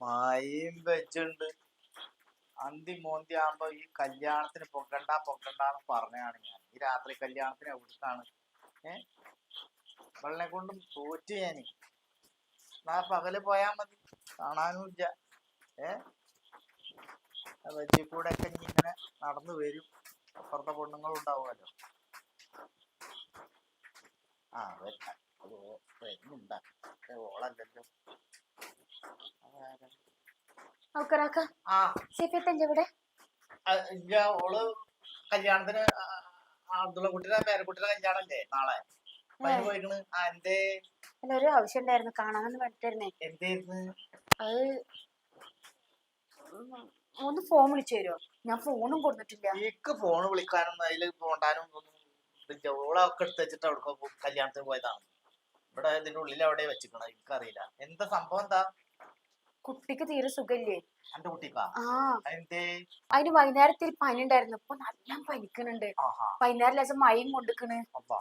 മായും വെച്ചുണ്ട് അന്തി മോന്തി ആകുമ്പോ ഈ കല്യാണത്തിന് പൊക്കണ്ട പൊക്കണ്ടെന്ന് പറഞ്ഞാണ് ഞാൻ. ഈ രാത്രി കല്യാണത്തിന് എവിടുത്താണ് ഏ? വെള്ളനെ കൊണ്ടും തോറ്റു ഞാൻ നാ പകൽ പോയാ മതി. കാണാനുമില്ല ഏ? വെച്ചി കൂടെ ഒക്കെ ഇങ്ങനെ നടന്നു വരും. അപ്പുറത്തെ പെണ്ണുങ്ങൾ ഉണ്ടാവുമല്ലോ. ആ വരുന്നുണ്ടാ. ഓളല്ലല്ലോ? ഔക്കറാക്ക സേഫിയത്തല്ലേ ഇവിടെ ഓൾ കല്യാണത്തിന് അബ്ദുള്ള കുട്ടിയുടെ പേരക്കുട്ടിയുടെ കല്യാണല്ലേ നാളെ? അല്ല ഒരു ആവശ്യം ഉണ്ടായിരുന്നു. കാണാമെന്ന് പറഞ്ഞിട്ടായിരുന്നേ. അത് ഒന്ന് ഫോൺ വിളിച്ചു തരുമോ ഞാൻ ഫോണും കൊടുത്തിട്ടില്ല. എനിക്ക് ഫോൺ വിളിക്കാനും അതിൽ പോണ്ടാനും. ഓളൊക്കെ എടുത്ത് വെച്ചിട്ട് അവിടെ കല്യാണത്തിന് പോയതാണ്. ഇവിടെ ഇതിന്റെ ഉള്ളിൽ അവിടെ വെച്ചിട്ടുണ്ടോ എനിക്കറിയില്ല. എന്താ സംഭവം എന്താ? കുട്ടിക്ക് തീരെ സുഖല്ലേ എന്റെ കുട്ടിക്കാ? ആ. എന്തേ അതിന് വൈകുന്നേരത്തിൽ പനി ഉണ്ടായിരുന്നു ഇപ്പൊ നല്ല പനിക്കണുണ്ട് ആഹാ. വൈകുന്നേരം ലേശം മയും കൊണ്ടിക്കണ്. അപ്പാ.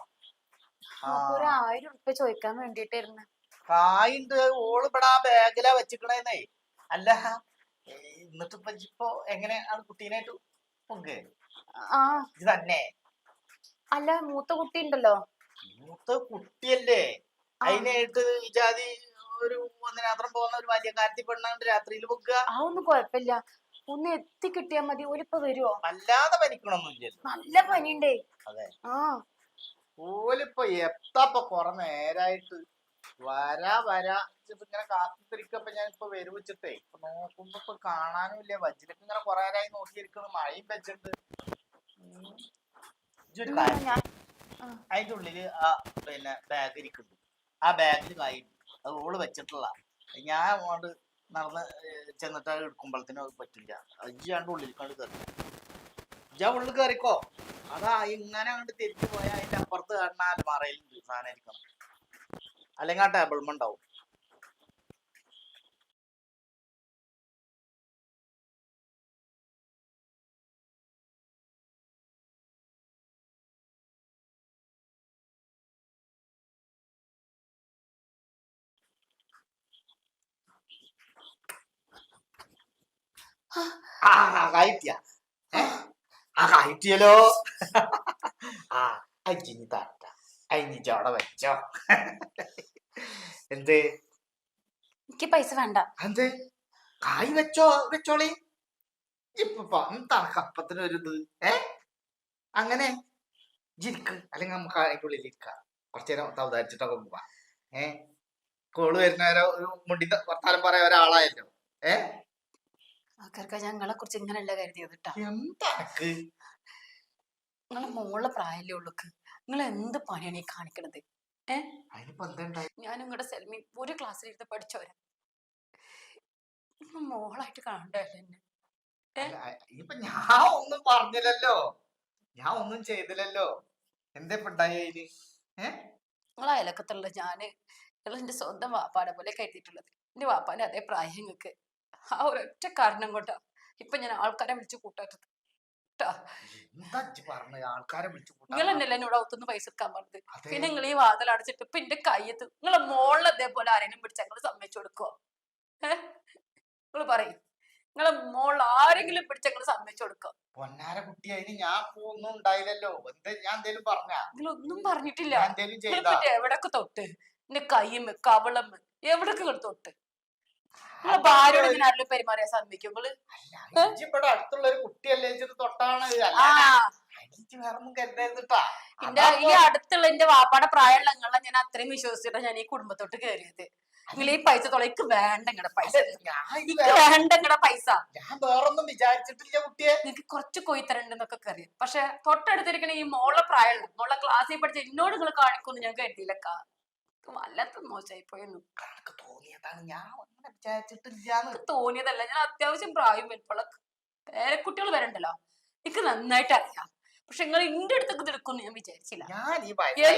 അപ്പൊ ഒരു ആയിരം ഉറുപ്പ്യ ചോദിക്കാൻ വേണ്ടിട്ടായിരുന്നു കായുണ്ട്. ഓൾ ഇവിടെ ആ ബാഗിലാ വെച്ചിക്കണേന്നേ. അല്ല എന്നിട്ട് ഇപ്പൊ ഇപ്പൊ എങ്ങനെ ആണ് കുട്ടീനായിട്ട് പൊങ്ക് ആ. ഇത് തന്നെ? അല്ല മൂത്ത കുട്ടി ഉണ്ടല്ലോ. മൂത്ത കുട്ടിയല്ലേ. അതിനായിട്ട് ഈ ജാതി ഒരു ഒന്നിനാത്രം പോകുന്ന ഒരു വലിയ കാര്യത്തിൽ പെണ്ണുണ്ട് രാത്രിയിൽ പൊക്കുക ആ ഒന്നും കുഴപ്പമില്ല. ഒന്ന് എത്തി കിട്ടിയാ മതി. ഓലിപ്പോ വരുവോ? വല്ലാതെ പനിക്കണമൊന്നുമില്ലല്ലോ നല്ല പനിണ്ടേ അതെ. ആ. ഓലിപ്പോ എത്തപ്പൊ കൊറേ നേരായിട്ട്. വരാ വരാ. ഇപ്പൊ ഇങ്ങനെ കാത്തിരിക്കപ്പോ ഞാൻ ഇപ്പൊ വരുവിച്ചിട്ടേ ഇപ്പൊ നോക്കുമ്പോ ഇപ്പൊ കാണാനും ഇല്ല. വജ്ജിലൊക്കെ ഇങ്ങനെ കൊറേ നേരമായി നോക്കിയിരിക്കണ് മഴയും വെച്ചിട്ടുണ്ട് ഞാൻ അതിന്റെ ഉള്ളിൽ ആ പിന്നെ ബാഗ് ഇരിക്കുന്നു ആ ബാഗിൽ കായി അത് ഓൾ വെച്ചിട്ടുള്ള ഞാൻ അങ്ങോട്ട് നടന്ന് ചെന്നിട്ട് എടുക്കുമ്പോഴത്തേനും അത് പറ്റില്ല. അജ്ജാണ്ട് ഉള്ളിൽ കണ്ട് കയറി ഇജ്ജാ ഉള്ളിൽ കയറിക്കോ അതാ ഇങ്ങനെ അങ്ങോട്ട് തിരിച്ചു പോയാൽ അതിന്റെ അപ്പുറത്ത് കാണുന്ന അൽമാറയിലുണ്ട് സാധനം ഇരിക്കണം അല്ലെങ്കിൽ ആ ടേബിൾമ ഉണ്ടാവും. ആ കയറ്റിയ ആ കയറ്റിയല്ലോ ആ അജിനി താറ്റ അയിനി ചോടെ വെച്ചോ. എന്തേ? എനിക്ക് പൈസ വേണ്ട. എന്തേ? കായ് വെച്ചോ വെച്ചോളി. ഇപ്പൊ എന്താണ് കപ്പത്തിന് ഇത്. ഏ? അങ്ങനെ. ജിരിക്ക് അല്ലെങ്കിൽ നമുക്ക് അതിന്റെ ഉള്ളിൽ ഇരിക്കാം. കുറച്ചു നേരം തവതാരിച്ചിട്ടൊക്കെ പോവാ. ഏ? കോൾ വരുന്നവരോ ഒരു മുടി വർത്താനം പറയാൻ ഒരാളായല്ലോ. ഏ? ആൾക്കാർക്ക് ഞങ്ങളെ കുറിച്ച് ഇങ്ങനെയല്ല കരുതിയത് കേട്ടോ നിങ്ങളെ മോളെ പ്രായല്ലേ ഉള്ളുക്ക് നിങ്ങൾ എന്ത് പണിയാണ് ഈ കാണിക്കണത്? ഞാൻ നിങ്ങളുടെ സെൽമി ഒരു ക്ലാസ്സിലിരുന്ന് പഠിച്ചവരാ. മോളായിട്ട് കാണണ്ടല്ലേ എന്നെ? ഞാൻ ഒന്നും പറഞ്ഞില്ലല്ലോ. ഞാൻ ഒന്നും ചെയ്തില്ലല്ലോ. എന്താ ഉണ്ടായി നിങ്ങളെ അയലക്കത്തുള്ള ഞാൻ നിങ്ങൾ എന്റെ സ്വന്തം വാപ്പാടെ പോലെ കരുതിയിട്ടുള്ളത്. എന്റെ വാപ്പാന്റെ അതേ പ്രായം നിങ്ങൾക്ക്. ആ ഒരൊറ്റ കാരണം കൊണ്ടാ. ഇപ്പൊ ഞാൻ ആൾക്കാരെ വിളിച്ചു കൂട്ടാൻ നിങ്ങൾ എന്നല്ല എന്നോട് ഒത്തുനിന്ന് പൈസ എടുക്കാൻ പറഞ്ഞത്? പിന്നെ നിങ്ങൾ ഈ വാതിൽ അടച്ചിട്ട് ഇപ്പൊ എന്റെ കയ്യത്ത് നിങ്ങളെ മോളിൽ അതേപോലെ ആരെങ്കിലും പിടിച്ച നിങ്ങൾ സമ്മതിച്ചു കൊടുക്കോ ഏ? നിങ്ങൾ പറയും. നിങ്ങളെ മോളിൽ ആരെങ്കിലും പിടിച്ച നിങ്ങൾ സമ്മതിച്ചു കൊടുക്കോ പൊന്നാര കുട്ടി അതിന് ഞാൻ ഒന്നും ഉണ്ടായില്ലല്ലോ. ഞാൻ എന്തേലും പറഞ്ഞ? പറഞ്ഞിട്ടില്ല. നിങ്ങൾ ചെയ്താ? മറ്റേ എവിടൊക്കെ തൊട്ട്? എന്റെ കയ്യമ്മ കവളമ്മ് എവിടൊക്കെ തൊട്ട്? നിങ്ങളെ ഭാര്യയോട് ഇങ്ങനെ ആരെങ്കിലും പെരുമാറിയാൻ സമ്മതിക്കും നിങ്ങൾ ഇവിടെ അടുത്തുള്ള ഒരു കുട്ടിയല്ലേ തൊട്ടാണ്. എന്റെ ഈ അടുത്തുള്ള എന്റെ വാപ്പാടെ പ്രായമുള്ള നിങ്ങളെ ഞാൻ അത്രയും വിശ്വസിച്ചിട്ടാ ഞാൻ ഈ കുടുംബത്തോട്ട് കയറിയത് നിങ്ങൾ ഈ പൈസ തൊള്ള എനിക്ക് വേണ്ട നിങ്ങളുടെ പൈസ. എനിക്ക് വേണ്ട നിങ്ങളുടെ പൈസ. ഞാൻ വേറൊന്നും വിചാരിച്ചിട്ടില്ല കുട്ടിയെ. നിങ്ങൾക്ക് കുറച്ച് കൊയ്ത്തരണ്ടെന്നൊക്കെ കറി പക്ഷെ തൊട്ടടുത്തിരിക്കണ ഈ മോളെ പ്രായമുള്ള മോളെ ക്ലാസ്സിൽ പഠിച്ച എന്നോട് നിങ്ങൾ കാണിക്കുമെന്ന് ഞാൻ കരുതിയില്ലക്ക വല്ലാത്ത മോശമായി പോയെന്നു കണക്ക് തോന്നിയതാണ്. ഞാൻ തോന്നിയതല്ല. ഞാൻ അത്യാവശ്യം പ്രായം വലിപ്പുള്ള പേരക്കുട്ടികൾ വരണ്ടല്ലോ എനിക്ക് നന്നായിട്ട് അറിയാം. പക്ഷെ നിങ്ങൾ ഇന്റെ അടുത്തേക്ക് എടുക്കുമെന്ന് ഞാൻ വിചാരിച്ചില്ല.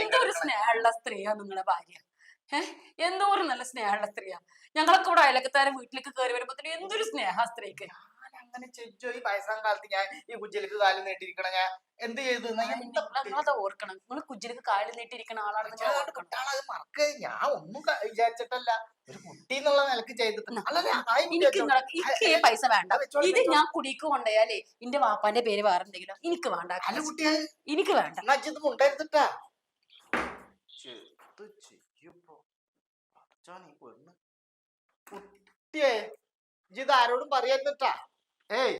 എന്തോ ഒരു സ്നേഹമുള്ള സ്ത്രീയാ നിങ്ങളുടെ ഭാര്യ. ഏഹ് എന്തോ ഒരു നല്ല സ്നേഹമുള്ള സ്ത്രീയാ. ഞങ്ങളൊക്കെ ഇവിടെ അയലക്കത്താരെ വീട്ടിലേക്ക് കയറി വരുമ്പോ എന്തൊരു സ്നേഹ സ്ത്രീക്ക്. അങ്ങനെ ഈ വയസ്സാം കാലത്ത് ഞാൻ ഈ കുജ്ജലിക്ക് കാൽ നീട്ടിരിക്കണ ഞാൻ എന്ത് ചെയ്തു? നിങ്ങളത് ഓർക്കണം. നിങ്ങൾ കുജിലേക്ക് കാലിൽ നീട്ടിരിക്കണ ആളാണെന്ന് ഓർക്കണം. കുട്ടികളത് മറക്ക. ഞാൻ ഒന്നും വിചാരിച്ചിട്ടല്ല. ഒരു കുട്ടി എന്നുള്ള നിലയ്ക്ക് ചെയ്തിട്ട് പൈസ വേണ്ട. അത് ഇത്. ഞാൻ കുടിക്ക് കൊണ്ടുപോയാലേ എന്റെ വാപ്പാന്റെ പേര് വേറെ എന്തെങ്കിലും എനിക്ക് വേണ്ട അല്ല കുട്ടിയെ. എനിക്ക് വേണ്ട. ഇത് പെണ്ണ്. കുട്ടിയെ ഇത് ആരോടും പറയായിരുന്നിട്ടാ এই